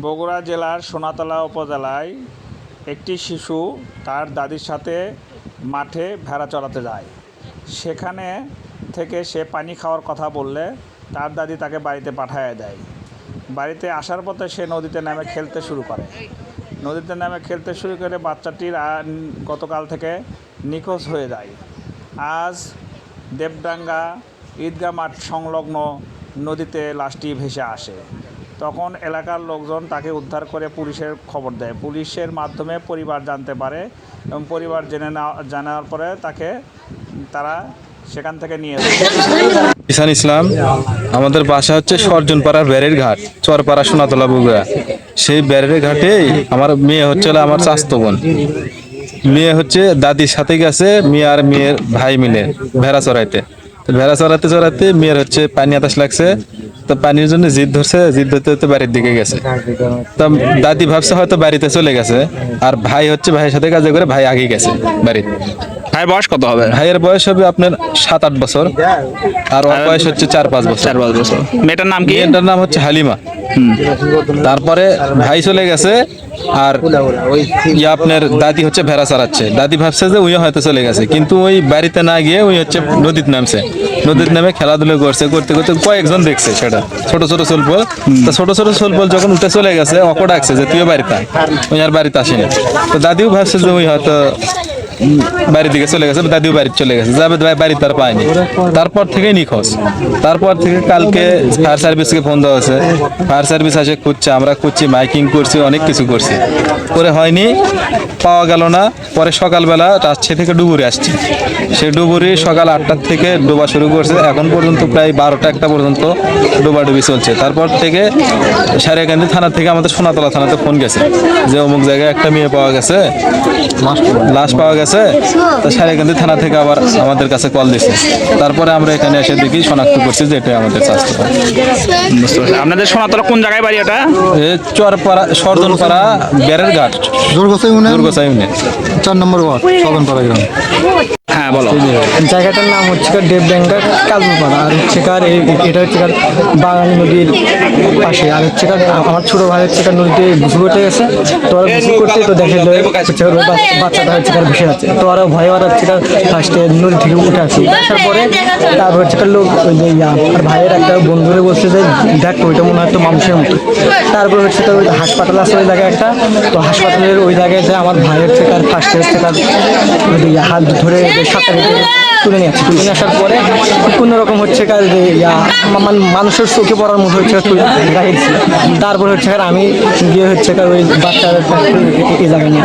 বগুড়া জেলার সোনাতলা উপজেলায় একটি শিশু তার দাদির সাথে মাঠে ভেড়া চড়াতে যায়। সেখানে থেকে সে পানি খাওয়ার কথা বললে তার দাদি তাকে বাড়িতে পাঠায় দেয়। বাড়িতে আসার পথে সে নদীতে নেমে খেলতে শুরু করে। নদীতে নেমে খেলতে শুরু করে বাচ্চাটির গতকাল থেকে নিখোঁজ হয়ে যায়। আজ দেবডাঙ্গা ঈদগাহ মাঠ সংলগ্ন নদীতে লাশটি ভেসে আসে। তখন এলাকার লোকজন তাকে উদ্ধার করে পুলিশের খবর দেয়। পুলিশের মাধ্যমে পরিবার জানতে পারে এবং পরিবার জেনে নেওয়া জানার পরে তাকে তারা সেখান থেকে নিয়ে ইসান ইসলাম, আমাদের বাসা হচ্ছে সর্জনপাড়ার ব্যারের ঘাট, চরপাড়া সোনাতলা বগুড়া। সেই ব্যারের ঘাটেই আমার মেয়ে হচ্ছে আমার চাস্তো বোন। মেয়ে হচ্ছে দাদির সাথে গেছে, মেয়ে আর মেয়ের ভাই মিলে, ভেড়া চড়াইতে। ভেড়া চড়াতে চড়াতে মেয়ের হচ্ছে পানি আতাস লাগছে তো পানির জন্য জিদ ধরছে জিদ ধরতে ধরতে বাড়ির দিকে গেছে। তো দাদি ভাবছে হয়তো বাড়িতে চলে গেছে আর ভাই হচ্ছে ভাইয়ের সাথে কাজে করে ভাই আগে গেছে বাড়িতে। ভাই বয়স কত হবে? ভাইয়ের বয়স হবে আপনার সাত আট বছর আর ওর বয়স হচ্ছে চার পাঁচ বছর। চার পাঁচ বছর। মেয়েটার নাম কি? মেয়েটার নাম হচ্ছে হালিমা। তারপরে ভাই চলে গেছে আর ইয়ে আপনার দাদি হচ্ছে ভেড়া চালাচ্ছে। দাদি ভাবছে যে উইও হয়তো চলে গেছে কিন্তু ওই বাড়িতে না গিয়ে ওই হচ্ছে নদীতে নামছে। নদীতে নামে খেলাধুলো করছে, করতে করতে কয়েকজন দেখছে সেটা। ছোট ছোট সোলপল তো ছোট ছোট সোলপল যখন উঠে চলে গেছে, অকো ডাকছে যে, তুইও বাড়িতে। ওই আর বাড়িতে আসেনি। তো দাদিও ভাবছে যে, ওই হয়তো বাড়ির দিকে চলে গেছে। দাদিও বাড়ি চলে গেছে। যাবে ভাই বাড়ি তার পায়নি। তারপর থেকে নিখোঁজ। তারপর থেকে কালকে ফায়ার সার্ভিসকে ফোন দেওয়া হয়েছে। ফায়ার সার্ভিস আসে, খুঁজছে, আমরা খুঁজছি, মাইকিং করছি, অনেক কিছু করছি। করে হয়নি। পাওয়া গেল না। পরে সকালবেলা রাজশাহী থেকে ডুবুরি আসছে। সেই ডুবুরি সকাল আটটার থেকে ডোবা শুরু করছে। এখন পর্যন্ত প্রায় বারোটা একটা পর্যন্ত ডোবাডুবি চলছে। তারপর থেকে সারিয়াকান্দি থানা থেকে আমাদের সোনাতলা থানাতে ফোন গেছে যে অমুক জায়গায় একটা মেয়ে পাওয়া গেছে লাশ পাওয়া গেছে। তো সারিয়াকান্দি থানা থেকে আবার আমাদের কাছে কল দিছে। তারপরে আমরা এখানে এসে দেখি শনাক্ত করছি যে এটাই আমাদের স্বাস্থ্য বুঝতে আপনাদের সোনাতলা কোন জায়গায় বাড়ি এটা চরপাড়া সর্দনপাড়া ব্যারের ঘাট দুর্গসাই চার নম্বর ওয়ার্ড সদনপাড়া গ্রাম হ্যাঁ বলো জায়গাটার নাম হচ্ছে কার দেবডাঙ্গা কালুপাড়া আর হচ্ছে কার এটা হচ্ছে কার বাঙালি নদীর পাশে আর হচ্ছে কার আমার ছোট ভাই হচ্ছে কার নদীতে গুছু করতে গেছে তো ওরা গুছু করতে তো দেখে হচ্ছে বাচ্চাটা হচ্ছে কার ভেসে আছে তো ওরা ভয় ওরা হচ্ছে কার ফার্স্টে নদী থেকে উঠে আসে আসার পরে তারপর হচ্ছে কার লোক ওই যে আর ভাইয়ের একটা বন্ধুরে বলছে যে দেখ ওইটা মনে হয় তো মানুষের মতো তারপর হচ্ছে ওই হাসপাতাল আছে ওই জায়গায় একটা তো হাসপাতালের ওই জায়গায় যে আমার ভাই থেকে আর ফার্স্ট এর থেকে আর হাত ধরে সাঁতার তুলে নিয়েছে তুলে নিয়ে আসার পরে কোনো রকম হচ্ছে কার যে মানুষের চোখে পড়ার মতো হচ্ছে কার তারপরে হচ্ছে কার আমি গিয়ে হচ্ছে কার ওই বাচ্চার এই জায়গায় নিয়ে